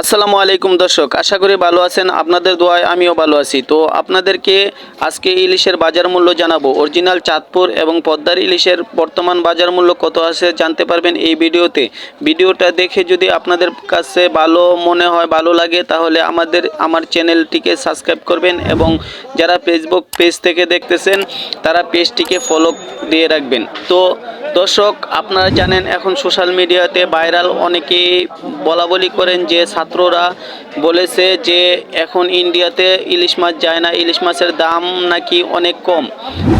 আসসালামু আলাইকুম দর্শক, আশা করি ভালো আছেন, আপনাদের দোয়ায় আমিও ভালো আছি। তো আপনাদেরকে আজকে ইলিশের বাজার মূল্য জানাব। অরিজিনাল চাঁদপুর এবং পদ্মার ইলিশের বর্তমান বাজার মূল্য কত আছে জানতে পারবেন এই ভিডিওতে। ভিডিওটা দেখে যদি আপনাদের কাছে ভালো মনে হয়, ভালো লাগে, তাহলে আমাদের, আমার চ্যানেলটিকে সাবস্ক্রাইব করবেন এবং যারা ফেসবুক পেজ থেকে দেখতেছেন, তারা পেজটিকে ফলো দিয়ে রাখবেন। তো দর্শক, আপনারা জানেন এখন সোশ্যাল মিডিয়াতে ভাইরাল অনেকেই বলা বলি করেন যে ছাত্ররা বলেছে যে এখন ইন্ডিয়াতে ইলিশ মাছ যায় না, ইলিশ মাছের দাম নাকি অনেক কম।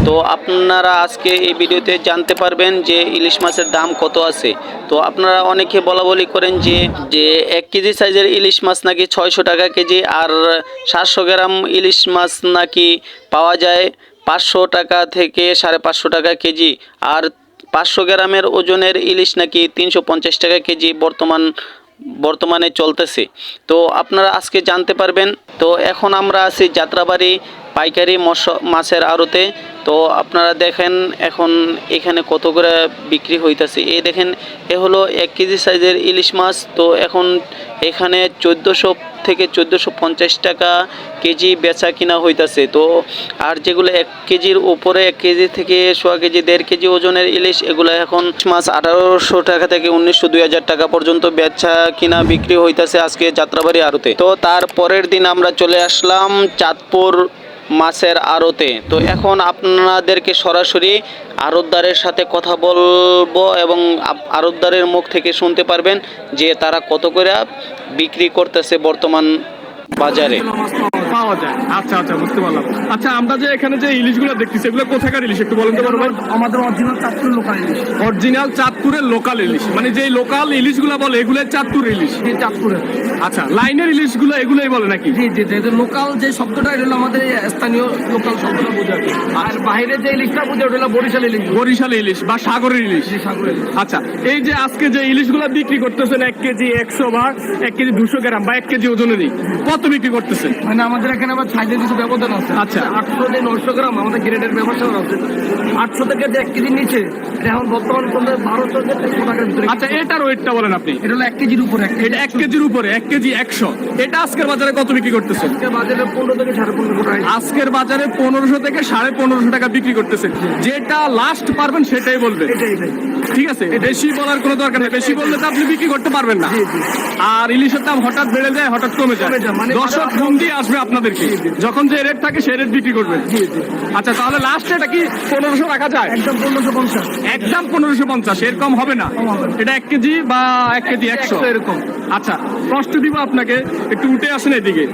তো আপনারা আজকে এই ভিডিওতে জানতে পারবেন যে ইলিশ মাছের দাম কত আছে। তো আপনারা অনেকে বলা বলি করেন যে যে এক কেজি সাইজের ইলিশ মাছ নাকি ছয়শো টাকা কেজি, আর সাতশো গ্রাম ইলিশ মাছ নাকি পাওয়া যায় পাঁচশো টাকা থেকে সাড়ে পাঁচশো টাকা কেজি? আর পাঁচশো গ্রামের ওজনের ইলিশ নাকি তিনশো পঞ্চাশ টাকা কেজি বর্তমান, বর্তমানে চলতেছে? তো আপনারা আজকে জানতে পারবেন। তো এখন আমরা আছি যাত্রাবাড়ি পাইকারি মাছের আড়তে। তো আপনারা দেখেন এখন এখানে কত করে বিক্রি হইতাছে। এই দেখেন, এ হলো এক কেজি সাইজের ইলিশ মাছ। তো এখন এখানে চোদ্দোশো থেকে চোদ্দোশো পঞ্চাশ টাকা কেজি বেচা কিনা হইতাছে। তো আর যেগুলো এক কেজির উপরে, এক কেজি থেকে সোয়া কেজি, দেড় কেজি ওজনের ইলিশ, এগুলো এখন মাছ আঠারোশো টাকা থেকে উনিশশো দুই হাজার টাকা পর্যন্ত বেচা কিনা বিক্রি হইতাছে আজকে যাত্রাবাড়ি আড়তে। তো তার পরের দিন আমরা চলে আসলাম চাঁদপুর মাছের আড়তে। তো এখন আপনাদেরকে সরাসরি আড়তদারের সাথে কথা বলব এবং আড়তদারের মুখ থেকে শুনতে পারবেন যে তারা কত করে বিক্রি করতেছে বর্তমান বাজারে। পাওয়া যায়। আচ্ছা আচ্ছা বুঝতে পারলাম। আচ্ছা আমরা যে এখানে যে ইলিশগুলো দেখতেছি এগুলো কোথাকার ইলিশ? একটু বলেন তো ভাই। আমাদের অরিজিনাল চাঁদপুর লোকাল ইলিশ। অরিজিনাল চাঁদপুরের লোকাল ইলিশ। মানে যে লোকাল ইলিশগুলো বলে এগুলো চাঁদপুর ইলিশ। চাঁদপুরের। আচ্ছা লাইনের ইলিশগুলো এগুলোই বলে নাকি? জি জি জি লোকাল যে শব্দটা এটা হলো আমাদের স্থানীয় লোকাল শব্দটা বোঝায় আর বাইরে যে ইলিশটা বোঝায় ওটা হলো বরিশাল ইলিশ বরিশাল ইলিশ বা সাগরের ইলিশ। জি সাগরের ইলিশ। আচ্ছা এই যে আজকে যে ইলিশগুলো বিক্রি করতেছেন এক কেজি একশো বা এক কেজি দুশো গ্রাম বা এক কেজি ওজনেরই কত বিক্রি করতেছেন? মানে আমাদের এখানে আবার সাইজের কিছু ব্যবধান আছে। আচ্ছা। আটশো থেকে নয়শো গ্রাম আমাদের গ্রেডের ব্যবস্থা আছে। আটশো থেকে যে এক কেজির নিচে এখন বর্তমান চলছে বারোশো থেকে টাকার ভিতরে আচ্ছা এটার ওয়েটটা বলেন আপনি। এটা হলো এক কেজির উপরে এক এটা এক কেজির উপরে এক কেজি একশো। এটা আজকের বাজারে কত বিক্রি পনেরোশো আজকের বাজারে পনেরোশো থেকে সাড়ে পনেরোশো টাকা বিক্রি করতেছেন যেটা লাস্ট পারবেন সেটাই বলবেন এটাই ঠিক আছে? বেশি বলার কোনো দরকার নেই। বেশি বললে তো আপনি বিক্রি করতে পারবেন না। আর ইলিশের দাম হঠাৎ বেড়ে যায় হঠাৎ কমে যায়। মানে দর্শক বাজারে- দিয়ে আসবে আপনাদেরকে। যখন যে রেট থাকে সেই রেট বিক্রি করবেন। আচ্ছা তাহলে লাস্টে এটা কি পনেরোশো রাখা যায়? একদম পনেরোশো পঞ্চাশ। একদম পনেরোশো পঞ্চাশ এরকম হবে না। এটা এক কেজি বা এক কেজি একশো। এরকম। আচ্ছা কষ্ট দিব আপনাকে একটু উঠে আসেন এদিকে।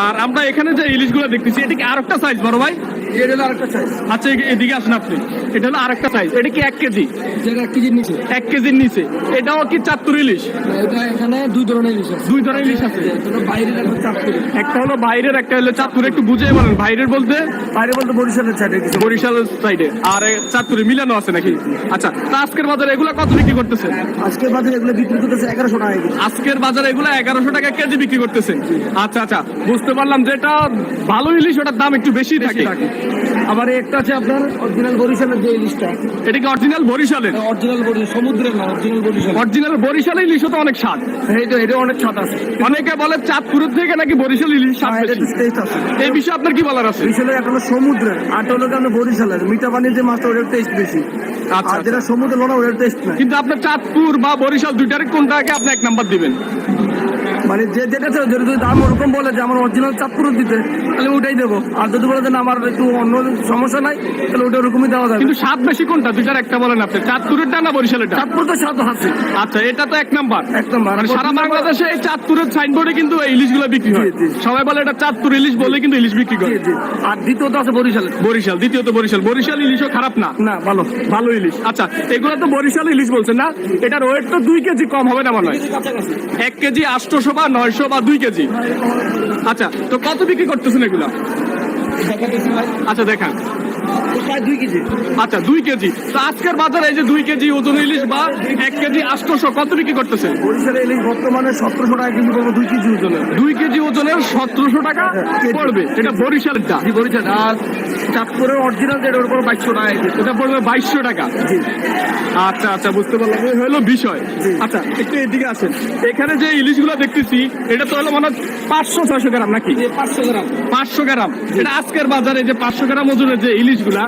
আর আমরা এখানে যে ইলিশগুলো দেখতেছি এটা কি আর একটা সাইজ বড় ভাই? এটা হলো আরেকটা সাইজ আচ্ছা এদিকে আসেন আপনি। এটা হলো আরেকটা সাইজ এটা কি এক কেজি? যেটা এক কেজির নিচে। এক কেজির নিচে। এটাও কি চাঁদপুর ইলিশ? এটা এখানে দুই ধরনের ইলিশ আছে। দুই ধরনের ইলিশ আছে? বাইরের একটা হলো বাইরের একটা হলো চাঁদপুর একটু বুঝে বলেন বাইরের বলতে? বাইরে বলতে বরিশালের সাইডে কিছু। বরিশাল সাইডে আর চাঁদপুরে মিলানো আছে নাকি? আচ্ছা তা আজকের বাজারে এগুলা কত বিক্রি করতেছে আজকের বাজারে এগুলো বিক্রি করতেছে এগারোশো টাকা কেজি। আজকের বাজারে এগুলো এগারোশো টাকা কেজি বিক্রি করতেছে। আচ্ছা আচ্ছা বুঝতে পারলাম যেটা ভালো ইলিশ ওটার দাম একটু বেশি থাকে। আবার একটা আছে আপনার অরিজিনাল বরিশালের যে ইলিশটা। এটা কি অরিজিনাল বরিশালের? অরিজিনাল বরিশাল সমুদ্রের না অরিজিনাল বরিশাল অরিজিনাল বরিশাল ইলিশও তো অনেক স্বাদ। এই তো এটা অনেক ছাদ আছে। অনেকে বলে চাঁদপুরের থেকে নাকি বরিশাল ইলিশ স্বাদ বেশি। এই বিষয়ে আপনার কি বলার আছে? বরিশালের একটা সমুদ্রের আরটা হলো বরিশালের? মিঠা পানির যে মাছটা ওটার টেস্ট বেশি। আর যেটা সমুদ্র লোনা টেস্ট নাই। কিন্তু আপনার চাঁদপুর বা বরিশাল দুইটার কোনটাকে আপনি এক নাম্বার দিবেন? মানে যে যেটা চাই, যদি দাম ওরকম বলে যে আমার অরিজিনাল চাঁদপুর দিতে তাহলে ওটাই দেবো। আর যদি বলে না আমার একটু অন্য সমস্যা নাই তাহলে ওটা ওরকমই দেওয়া যাবে। কিন্তু স্বাদ বেশি কোনটা? একটা বলেন আপনি। চাঁদপুরেরটা না বরিশালেরটা? চাঁদপুর তো আছে। আচ্ছা এটা তো এক নাম্বার। একদম মানে সারা বাংলাদেশে এই চাঁদপুরের সাইনবোর্ডে কিন্তু এই ইলিশগুলো বিক্রি হয়। সবাই বলে এটা চাঁদপুর ইলিশ বলে কিন্তু ইলিশ বিক্রি করে। আর দ্বিতীয়ত আছে বরিশালের বরিশাল দ্বিতীয়ত বরিশাল। বরিশাল ইলিশও খারাপ না? না ভালো। ভালো ইলিশ। আচ্ছা এগুলো তো বরিশাল ইলিশ বলছেন না? এটার ওয়েট তো দুই কেজি কম হবে না মনে হয়। এক কেজি আটশোশো বা নয়শো বা দুই কেজি? আচ্ছা তো কত বিক্রি করতেছেন এগুলা? আচ্ছা দেখান। আচ্ছা দুই কেজি। তো আজকের বাজারে এই যে দুই কেজি ওজন ইলিশ বা এক কেজি আটশোশো কত বিক্রি করতেছেন? বরিশালের ইলিশ বর্তমানে সতেরোশো টাকা কেজি পড়ব দুই কেজি ওজনের। দুই কেজি ওজনের সতেরোশো টাকা পড়বে। এটা বরিশালেরটা বরিশাল। আর চাঁদপুরের অরিজিনাল যেটা ওর উপর বাইশশো টাকা ওটা পড়বে বাইশশো টাকা। আচ্ছা আচ্ছা বুঝতে পারলাম। এই হলো বিষয়। আচ্ছা একটু এদিকে আসেন। এখানে যে ইলিশগুলো দেখতেছি এটা তো হলো মনে হয় পাঁচশো ছয়শো গ্রাম নাকি? পাঁচশো গ্রাম। পাঁচশো গ্রাম। এটা আজকের বাজারে যে পাঁচশো গ্রাম ওজনের যে ইলিশগুলা